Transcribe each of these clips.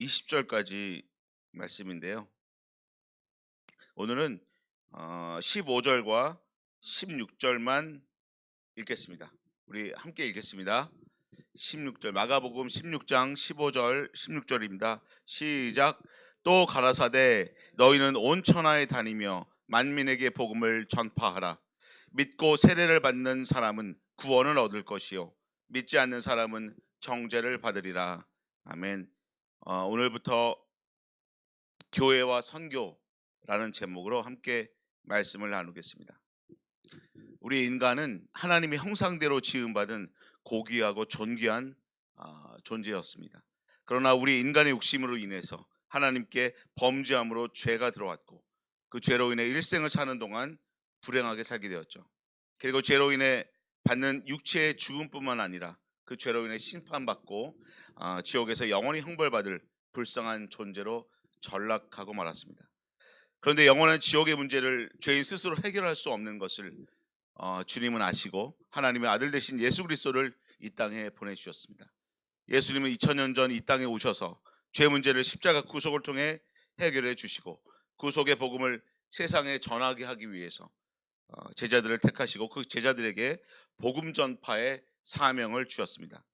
20절까지 말씀인데요. 오늘은 어, 15절과 16절만 읽겠습니다. 우리 함께 읽겠습니다. 16절 마가복음 16장 15절 16절입니다. 시작 또 가라사대 너희는 온 천하에 다니며 만민에게 복음을 전파하라. 믿고 세례를 받는 사람은 구원을 얻을 것이요 믿지 않는 사람은 정죄를 받으리라. 아멘. 어, 오늘부터 교회와 선교라는 제목으로 함께 말씀을 나누겠습니다. 우리 인간은 하나님의 형상대로 지음받은 고귀하고 존귀한 아, 존재였습니다. 그러나 우리 인간의 욕심으로 인해서 하나님께 범죄함으로 죄가 들어왔고 그 죄로 인해 일생을 사는 동안 불행하게 살게 되었죠. 그리고 죄로 인해 받는 육체의 죽음뿐만 아니라 그 죄로 인해 심판받고 아, 지옥에서 영원히 형벌받을 불쌍한 존재로 전락하고 말았습니다. 그런데 영원한 지옥의 문제를 죄인 스스로 해결할 수 없는 것을 어, 주님은 아시고 하나님의 아들 되신 예수 그리스도를 이 땅에 보내주셨습니다. 예수님은 2000년 전 이 땅에 오셔서 죄 문제를 십자가 구속을 통해 해결해 주시고 구속의 복음을 세상에 전하게 하기 위해서 어, 제자들을 택하시고 그 제자들에게 복음 전파의 사명을 주셨습니다.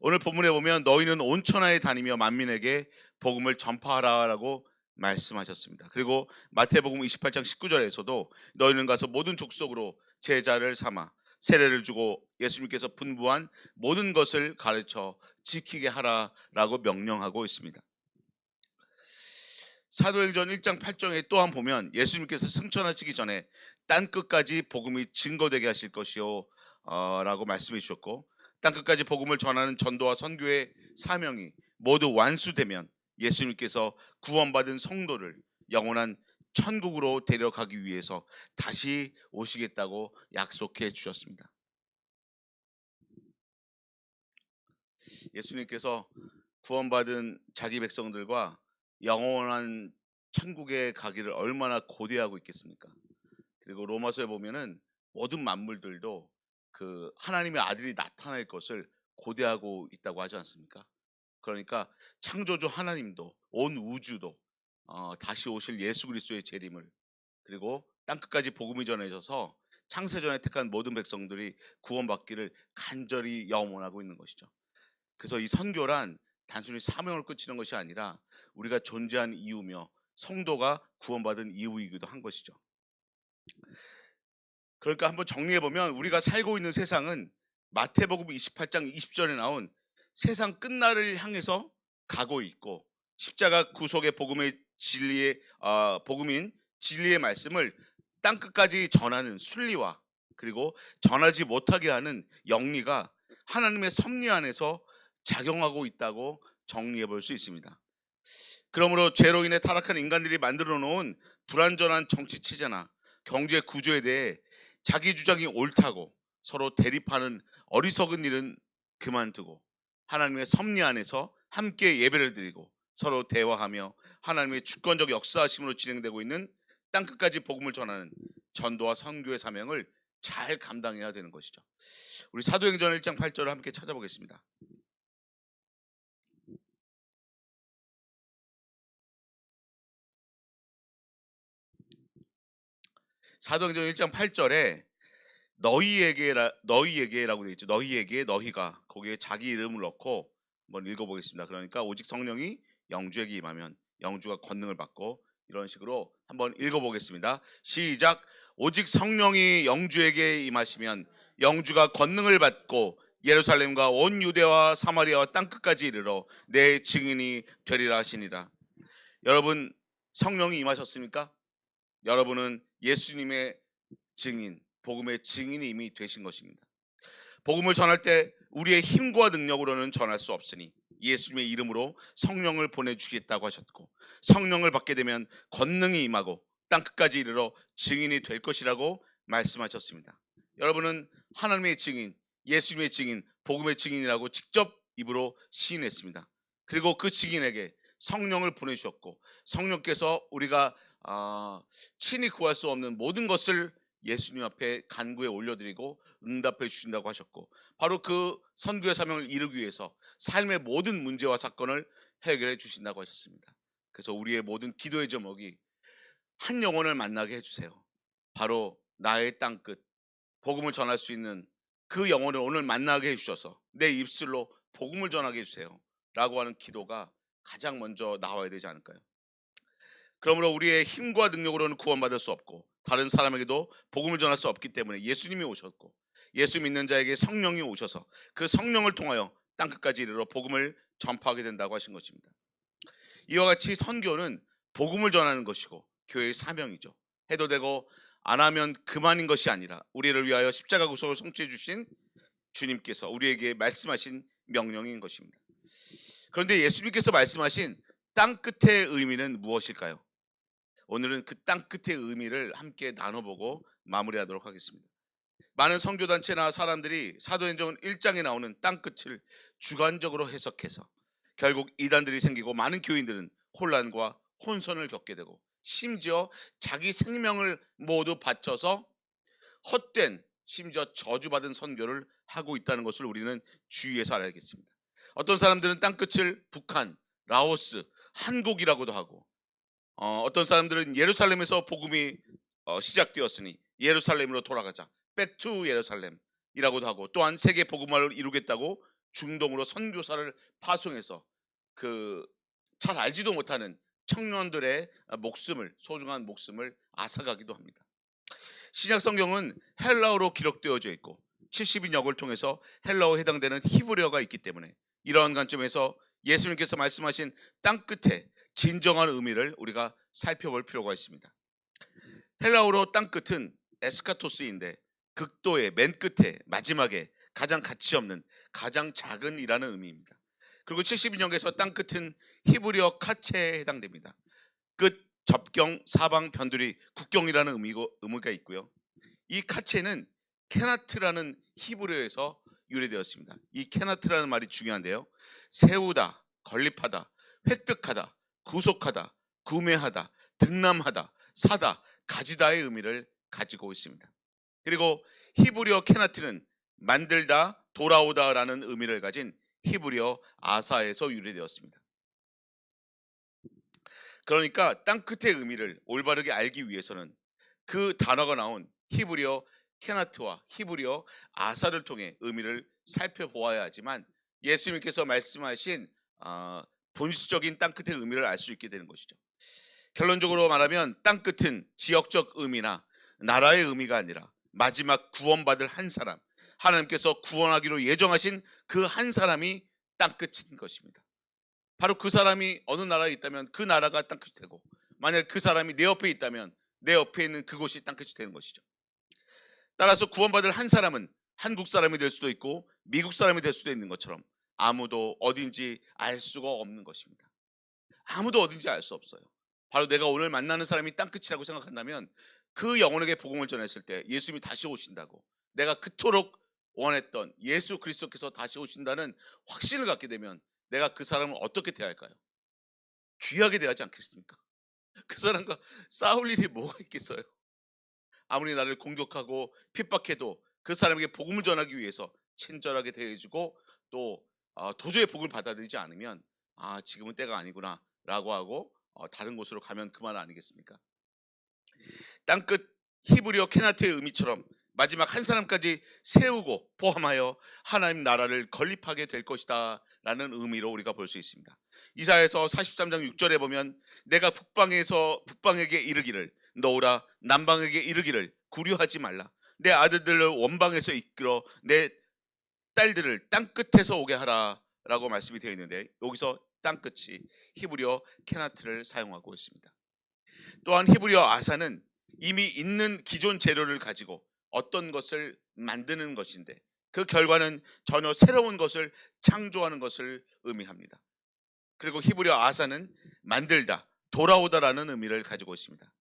오늘 본문에 보면 너희는 온 천하에 다니며 만민에게 복음을 전파하라라고 말씀하셨습니다. 그리고 마태복음 28장 19절에서도 너희는 가서 모든 족속으로 제자를 삼아 세례를 주고 예수님께서 분부한 모든 것을 가르쳐 지키게 하라라고 명령하고 있습니다. 사도행전 1장 8장에 또한 보면 예수님께서 승천하시기 전에 땅 끝까지 복음이 증거되게 하실 것이요 어, 라고 말씀해 주셨고 땅 끝까지 복음을 전하는 전도와 선교의 사명이 모두 완수되면 예수님께서 구원받은 성도를 영원한 천국으로 데려가기 위해서 다시 오시겠다고 약속해 주셨습니다. 예수님께서 구원받은 자기 백성들과 영원한 천국에 가기를 얼마나 고대하고 있겠습니까? 그리고 로마서에 보면은 모든 만물들도 그 하나님의 아들이 나타날 것을 고대하고 있다고 하지 않습니까? 그러니까 창조주 하나님도 온 우주도 어, 다시 오실 예수 그리스도의 재림을 그리고 땅 끝까지 복음이 전해져서 창세전에 택한 모든 백성들이 구원받기를 간절히 염원하고 있는 것이죠. 그래서 이 선교란 단순히 사명을 끝이는 것이 아니라 우리가 존재한 이유며 성도가 구원받은 이유이기도 한 것이죠. 그러니까 한번 정리해 보면 우리가 살고 있는 세상은 마태복음 28장 20절에 나온 세상 끝날을 향해서 가고 있고 십자가 구속의 복음의 진리의 어, 복음인 진리의 말씀을 땅 끝까지 전하는 순리와 그리고 전하지 못하게 하는 영리가 하나님의 섭리 안에서 작용하고 있다고 정리해 볼 수 있습니다. 그러므로 죄로 인해 타락한 인간들이 만들어 놓은 불완전한 정치 체제나 경제 구조에 대해 자기 주장이 옳다고 서로 대립하는 어리석은 일은 그만두고 하나님의 섭리 안에서 함께 예배를 드리고 서로 대화하며 하나님의 주권적 역사하심으로 진행되고 있는 땅 끝까지 복음을 전하는 전도와 선교의 사명을 잘 감당해야 되는 것이죠. 우리 사도행전 1장 8절을 함께 찾아보겠습니다. 사도행전 1장 8절에 너희에게 너희에게라고 되어 있죠. 너희에게 너희가 거기에 자기 이름을 넣고 한번 읽어보겠습니다. 그러니까 오직 성령이 영주에게 임하면 영주가 권능을 받고 이런 식으로 한번 읽어보겠습니다. 시작. 오직 성령이 영주에게 임하시면 영주가 권능을 받고 예루살렘과 온 유대와 사마리아와 땅 끝까지 이르러 내 증인이 되리라 하시니라. 여러분 성령이 임하셨습니까? 여러분은 예수님의 증인, 복음의 증인이 이미 되신 것입니다. 복음을 전할 때 우리의 힘과 능력으로는 전할 수 없으니 예수님의 이름으로 성령을 보내주겠다고 하셨고 성령을 받게 되면 권능이 임하고 땅 끝까지 이르러 증인이 될 것이라고 말씀하셨습니다. 여러분은 하나님의 증인, 예수님의 증인, 복음의 증인이라고 직접 입으로 시인했습니다. 그리고 그 증인에게 성령을 보내주셨고 성령께서 우리가 어, 친히 구할 수 없는 모든 것을 예수님 앞에 간구에 올려드리고 응답해 주신다고 하셨고 바로 그 선교의 사명을 이루기 위해서 삶의 모든 문제와 사건을 해결해 주신다고 하셨습니다. 그래서 우리의 모든 기도의 제목이 한 영혼을 만나게 해주세요. 바로 나의 땅끝 복음을 전할 수 있는 그 영혼을 오늘 만나게 해주셔서 내 입술로 복음을 전하게 해주세요. 라고 하는 기도가 가장 먼저 나와야 되지 않을까요? 그러므로 우리의 힘과 능력으로는 구원받을 수 없고 다른 사람에게도 복음을 전할 수 없기 때문에 예수님이 오셨고 예수 믿는 자에게 성령이 오셔서 그 성령을 통하여 땅 끝까지 이르러 복음을 전파하게 된다고 하신 것입니다. 이와 같이 선교는 복음을 전하는 것이고 교회의 사명이죠. 해도 되고 안 하면 그만인 것이 아니라 우리를 위하여 십자가 구속을 성취해 주신 주님께서 우리에게 말씀하신 명령인 것입니다. 그런데 예수님께서 말씀하신 땅 끝의 의미는 무엇일까요? 오늘은 그 땅 끝의 의미를 함께 나눠보고 마무리하도록 하겠습니다. 많은 선교단체나 사람들이 사도행전 1장에 나오는 땅 끝을 주관적으로 해석해서 결국 이단들이 생기고 많은 교인들은 혼란과 혼선을 겪게 되고 심지어 자기 생명을 모두 바쳐서 헛된 심지어 저주받은 선교를 하고 있다는 것을 우리는 주의해서 알아야겠습니다. 어떤 사람들은 땅끝을 북한, 라오스, 한국이라고도 하고 어, 어떤 사람들은 예루살렘에서 복음이 어, 시작되었으니 예루살렘으로 돌아가자. 백투 예루살렘이라고도 하고 또한 세계 복음화를 이루겠다고 중동으로 선교사를 파송해서 그 잘 알지도 못하는 청년들의 목숨을 소중한 목숨을 앗아가기도 합니다. 신약 성경은 헬라어로 기록되어져 있고 70인역을 통해서 헬라어에 해당되는 히브리어가 있기 때문에 이러한 관점에서 예수님께서 말씀하신 땅 끝에 진정한 의미를 우리가 살펴볼 필요가 있습니다. 헬라어로 땅 끝은 에스카토스인데 극도의 맨 끝에 마지막에 가장 가치 없는 가장 작은이라는 의미입니다. 그리고 72년에서 땅 끝은 히브리어 카체에 해당됩니다. 끝, 접경, 사방, 변두리, 국경이라는 의미고, 의미가 있고요. 이 카체는 케나트라는 히브리어에서 유래되었습니다. 이 케나트라는 말이 중요한데요. 세우다, 건립하다, 획득하다, 구속하다, 구매하다, 등남하다, 사다, 가지다의 의미를 가지고 있습니다. 그리고 히브리어 케나트는 만들다, 돌아오다라는 의미를 가진 히브리어 아사에서 유래되었습니다. 그러니까 땅 끝의 의미를 올바르게 알기 위해서는 그 단어가 나온 히브리어 케나트와 히브리어 아사를 통해 의미를 살펴보아야 하지만 예수님께서 말씀하신 어, 본질적인 땅 끝의 의미를 알 수 있게 되는 것이죠. 결론적으로 말하면 땅 끝은 지역적 의미나 나라의 의미가 아니라 마지막 구원받을 한 사람, 하나님께서 구원하기로 예정하신 그 한 사람이 땅끝인 것입니다. 바로 그 사람이 어느 나라에 있다면 그 나라가 땅끝이 되고 만약 그 사람이 내 옆에 있다면 내 옆에 있는 그곳이 땅끝이 되는 것이죠. 따라서 구원받을 한 사람은 한국 사람이 될 수도 있고 미국 사람이 될 수도 있는 것처럼 아무도 어딘지 알 수가 없는 것입니다. 아무도 어딘지 알 수 없어요. 바로 내가 오늘 만나는 사람이 땅끝이라고 생각한다면 그 영혼에게 복음을 전했을 때 예수님이 다시 오신다고 내가 그토록 원했던 예수 그리스도께서 다시 오신다는 확신을 갖게 되면 내가 그 사람을 어떻게 대할까요? 귀하게 대하지 않겠습니까? 그 사람과 싸울 일이 뭐가 있겠어요? 아무리 나를 공격하고 핍박해도 그 사람에게 복음을 전하기 위해서 친절하게 대해주고 또 어, 도저히 복을 받아들이지 않으면 아 지금은 때가 아니구나라고 하고 어, 다른 곳으로 가면 그만 아니겠습니까? 땅끝 히브리어 케나트의 의미처럼 마지막 한 사람까지 세우고 포함하여 하나님 나라를 건립하게 될 것이다 라는 의미로 우리가 볼 수 있습니다. 이사에서 43장 6절에 보면 내가 북방에서 북방에게 이르기를 너오라 남방에게 이르기를 구려하지 말라 내 아들들을 원방에서 이끌어 내 딸들을 땅 끝에서 오게 하라 라고 말씀이 되어 있는데 여기서 땅 끝이 히브리어 케나트를 사용하고 있습니다. 또한 히브리어 아사는 이미 있는 기존 재료를 가지고 어떤 것을 만드는 것인데 그 결과는 전혀 새로운 것을 창조하는 것을 의미합니다. 그리고 히브리어 아사는 만들다, 돌아오다라는 의미를 가지고 있습니다.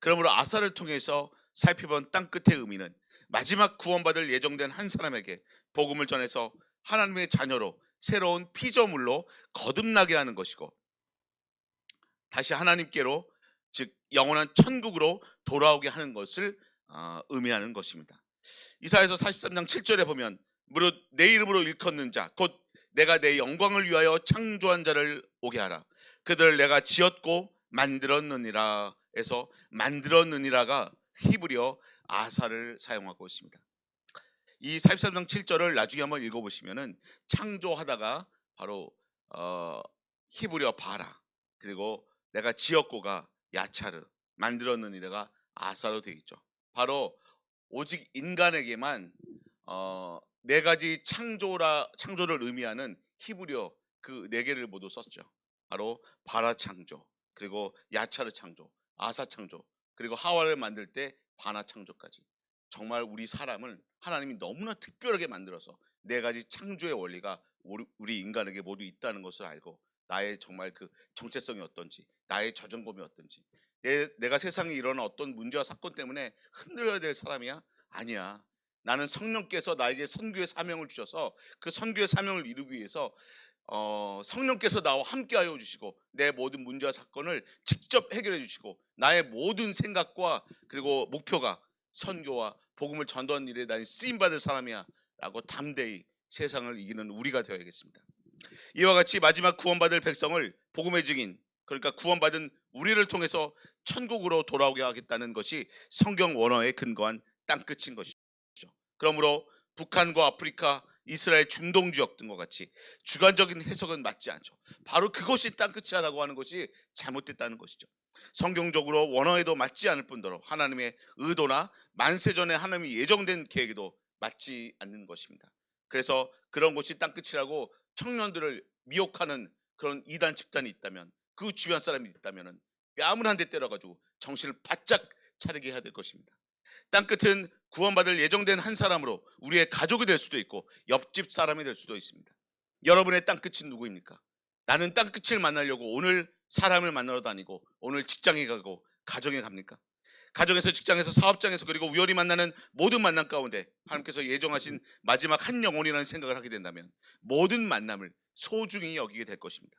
그러므로 아사를 통해서 살펴본 땅 끝의 의미는 마지막 구원받을 예정된 한 사람에게 복음을 전해서 하나님의 자녀로 새로운 피조물로 거듭나게 하는 것이고 다시 하나님께로 즉 영원한 천국으로 돌아오게 하는 것을 아, 의미하는 것입니다. 이사에서 43장 7절에 보면 무릇 내 이름으로 일컫는 자 곧 내가 내 영광을 위하여 창조한 자를 오게 하라. 그들을 내가 지었고 만들었느니라 해서 만들었느니라가 히브리어 아사를 사용하고 있습니다. 이 43장 7절을 나중에 한번 읽어보시면은 창조하다가 바로 어, 히브리어 바라 그리고 내가 지었고가 야차르 만들었느니라가 아사로 되겠죠. 바로 오직 인간에게만 어, 네 가지 창조라 창조를 의미하는 히브리어 그 네 개를 모두 썼죠. 바로 바라 창조, 그리고 야차르 창조, 아사 창조, 그리고 하와를 만들 때 바나 창조까지. 정말 우리 사람을 하나님이 너무나 특별하게 만들어서 네 가지 창조의 원리가 우리, 인간에게 모두 있다는 것을 알고 나의 정말 그 정체성이 어떤지, 나의 저점검이 어떤지, 내, 내가 세상에 일어난 어떤 문제와 사건 때문에 흔들려야 될 사람이야? 아니야. 나는 성령께서 나에게 선교의 사명을 주셔서 그 선교의 사명을 이루기 위해서 어, 성령께서 나와 함께하여 주시고 내 모든 문제와 사건을 직접 해결해 주시고 나의 모든 생각과 그리고 목표가 선교와 복음을 전도하는 일에 나는 쓰임 받을 사람이야라고 담대히 세상을 이기는 우리가 되어야겠습니다. 이와 같이 마지막 구원받을 백성을 복음의 증인 그러니까 구원받은 우리를 통해서 천국으로 돌아오게 하겠다는 것이 성경 원어에 근거한 땅끝인 것이죠. 그러므로 북한과 아프리카, 이스라엘 중동 지역 등과 같이 주관적인 해석은 맞지 않죠. 바로 그것이 땅끝이야라고 하는 것이 잘못됐다는 것이죠. 성경적으로 원어에도 맞지 않을 뿐더러 하나님의 의도나 만세전에 하나님이 예정된 계획에도 맞지 않는 것입니다. 그래서 그런 곳이 땅끝이라고 청년들을 미혹하는 그런 이단 집단이 있다면 그 주변 사람이 있다면은 뺨을 한 대 때려가지고 정신을 바짝 차리게 해야 될 것입니다. 땅끝은 구원받을 예정된 한 사람으로 우리의 가족이 될 수도 있고 옆집 사람이 될 수도 있습니다. 여러분의 땅끝은 누구입니까? 나는 땅끝을 만나려고 오늘 사람을 만나러 다니고 오늘 직장에 가고 가정에 갑니까? 가정에서 직장에서 사업장에서 그리고 우연히 만나는 모든 만남 가운데 하나님께서 예정하신 마지막 한 영혼이라는 생각을 하게 된다면 모든 만남을 소중히 여기게 될 것입니다.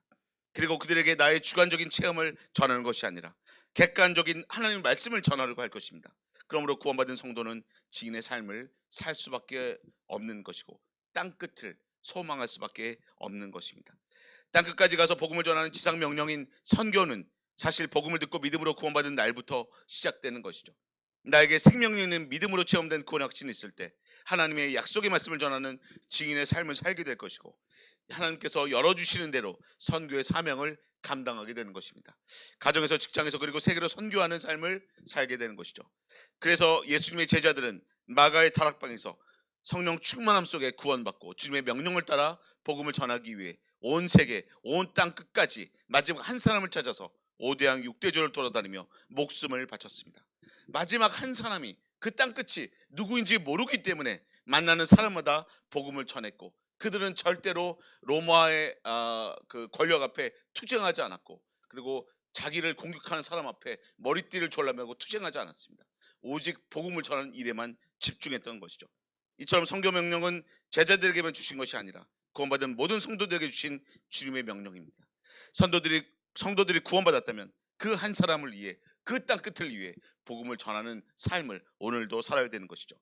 그리고 그들에게 나의 주관적인 체험을 전하는 것이 아니라 객관적인 하나님의 말씀을 전하려고 할 것입니다. 그러므로 구원받은 성도는 지인의 삶을 살 수밖에 없는 것이고 땅 끝을 소망할 수밖에 없는 것입니다. 땅 끝까지 가서 복음을 전하는 지상 명령인 선교는 사실 복음을 듣고 믿음으로 구원받은 날부터 시작되는 것이죠. 나에게 생명력 있는 믿음으로 체험된 구원 확신이 있을 때 하나님의 약속의 말씀을 전하는 증인의 삶을 살게 될 것이고 하나님께서 열어주시는 대로 선교의 사명을 감당하게 되는 것입니다. 가정에서 직장에서 그리고 세계로 선교하는 삶을 살게 되는 것이죠. 그래서 예수님의 제자들은 마가의 다락방에서 성령 충만함 속에 구원받고 주님의 명령을 따라 복음을 전하기 위해 온 세계, 온 땅 끝까지 마지막 한 사람을 찾아서 오대양 육대조를 돌아다니며 목숨을 바쳤습니다. 마지막 한 사람이 그 땅 끝이 누구인지 모르기 때문에 만나는 사람마다 복음을 전했고 그들은 절대로 로마의 아, 그 권력 앞에 투쟁하지 않았고 그리고 자기를 공격하는 사람 앞에 머리띠를 졸라매고 투쟁하지 않았습니다. 오직 복음을 전하는 일에만 집중했던 것이죠. 이처럼 성교 명령은 제자들에게만 주신 것이 아니라 구원받은 모든 성도들에게 주신 주님의 명령입니다. 성도들이 성도들이 구원받았다면 그 한 사람을 위해 그 땅 끝을 위해 복음을 전하는 삶을 오늘도 살아야 되는 것이죠.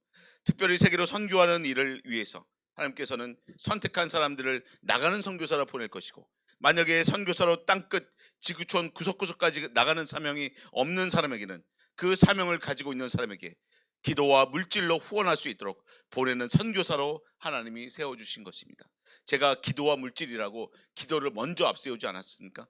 특별히 세계로 선교하는 일을 위해서 하나님께서는 선택한 사람들을 나가는 선교사로 보낼 것이고 만약에 선교사로 땅끝 지구촌 구석구석까지 나가는 사명이 없는 사람에게는 그 사명을 가지고 있는 사람에게 기도와 물질로 후원할 수 있도록 보내는 선교사로 하나님이 세워 주신 것입니다. 제가 기도와 물질이라고 기도를 먼저 앞세우지 않았습니까?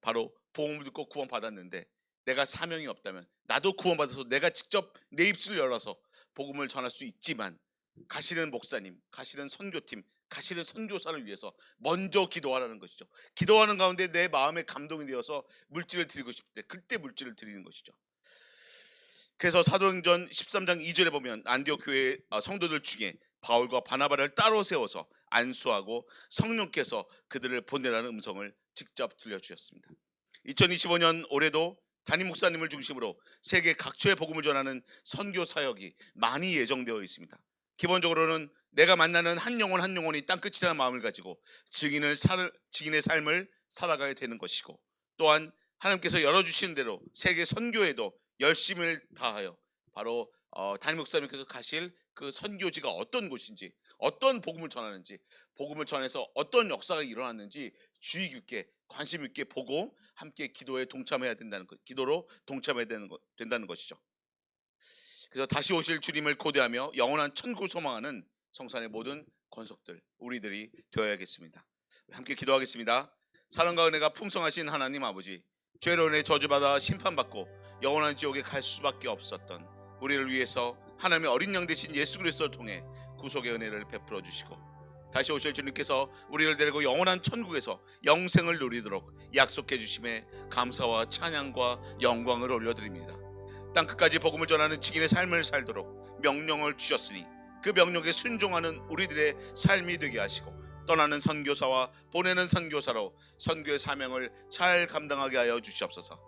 바로 복음을 듣고 구원 받았는데 내가 사명이 없다면 나도 구원 받아서 내가 직접 내 입술을 열어서 복음을 전할 수 있지만 가시는 목사님, 가시는 선교팀, 가시는 선교사를 위해서 먼저 기도하라는 것이죠. 기도하는 가운데 내 마음에 감동이 되어서 물질을 드리고 싶을 때 그때 물질을 드리는 것이죠. 그래서 사도행전 13장 2절에 보면 안디옥 교회 어, 성도들 중에 바울과 바나바를 따로 세워서 안수하고 성령께서 그들을 보내라는 음성을 직접 들려주셨습니다. 2025년 올해도 담임 목사님을 중심으로 세계 각처의 복음을 전하는 선교 사역이 많이 예정되어 있습니다. 기본적으로는 내가 만나는 한 영혼 한 영혼이 땅끝이라는 마음을 가지고 증인을 살, 증인의 삶을 살아가야 되는 것이고 또한 하나님께서 열어주시는 대로 세계 선교에도 열심을 다하여 바로 어, 담임 목사님께서 가실 그 선교지가 어떤 곳인지 어떤 복음을 전하는지 복음을 전해서 어떤 역사가 일어났는지 주의 깊게 관심 있게 보고 함께 기도에 동참해야 된다는 것, 기도로 동참해야 되는 것, 된다는 것이죠. 그래서 다시 오실 주님을 고대하며 영원한 천국을 소망하는 성산의 모든 권속들 우리들이 되어야겠습니다. 함께 기도하겠습니다. 사랑과 은혜가 풍성하신 하나님 아버지 죄로 인해 저주받아 심판받고 영원한 지옥에 갈 수밖에 없었던 우리를 위해서 하나님의 어린 양 되신 예수 그리스도를 통해 구속의 은혜를 베풀어 주시고 다시 오실 주님께서 우리를 데리고 영원한 천국에서 영생을 누리도록 약속해 주심에 감사와 찬양과 영광을 올려드립니다. 땅 끝까지 복음을 전하는 직인의 삶을 살도록 명령을 주셨으니 그 명령에 순종하는 우리들의 삶이 되게 하시고 떠나는 선교사와 보내는 선교사로 선교의 사명을 잘 감당하게 하여 주시옵소서.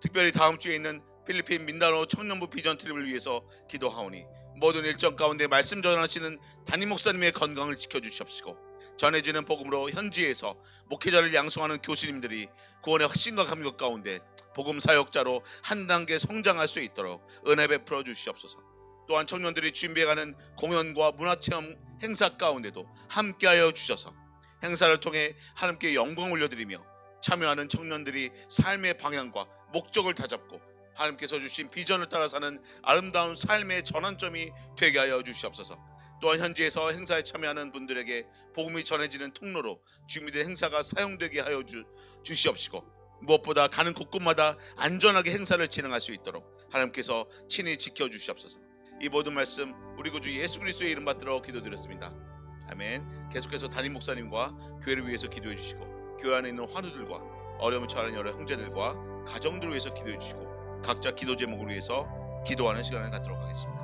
특별히 다음 주에 있는 필리핀 민다노 청년부 비전 트립을 위해서 기도하오니 모든 일정 가운데 말씀 전하시는 담임 목사님의 건강을 지켜 주시옵시고 전해지는 복음으로 현지에서 목회자를 양성하는 교수님들이 구원의 확신과 감격 가운데 복음 사역자로 한 단계 성장할 수 있도록 은혜 베풀어 주시옵소서. 또한 청년들이 준비해가는 공연과 문화체험 행사 가운데도 함께하여 주셔서 행사를 통해 하나님께 영광 올려드리며 참여하는 청년들이 삶의 방향과 목적을 다잡고 하나님께서 주신 비전을 따라 사는 아름다운 삶의 전환점이 되게 하여 주시옵소서. 또한 현지에서 행사에 참여하는 분들에게 복음이 전해지는 통로로 준비된 행사가 사용되게 하여 주, 주시옵시고 무엇보다 가는 곳곳마다 안전하게 행사를 진행할 수 있도록 하나님께서 친히 지켜 주시옵소서. 이 모든 말씀 우리 구주 예수 그리스도의 이름 받들어 기도드렸습니다. 아멘. 계속해서 담임 목사님과 교회를 위해서 기도해 주시고 교회 안에 있는 환우들과 어려움을 처하는 여러 형제들과 가정들을 위해서 기도해 주시고 각자 기도 제목을 위해서 기도하는 시간을 갖도록 하겠습니다.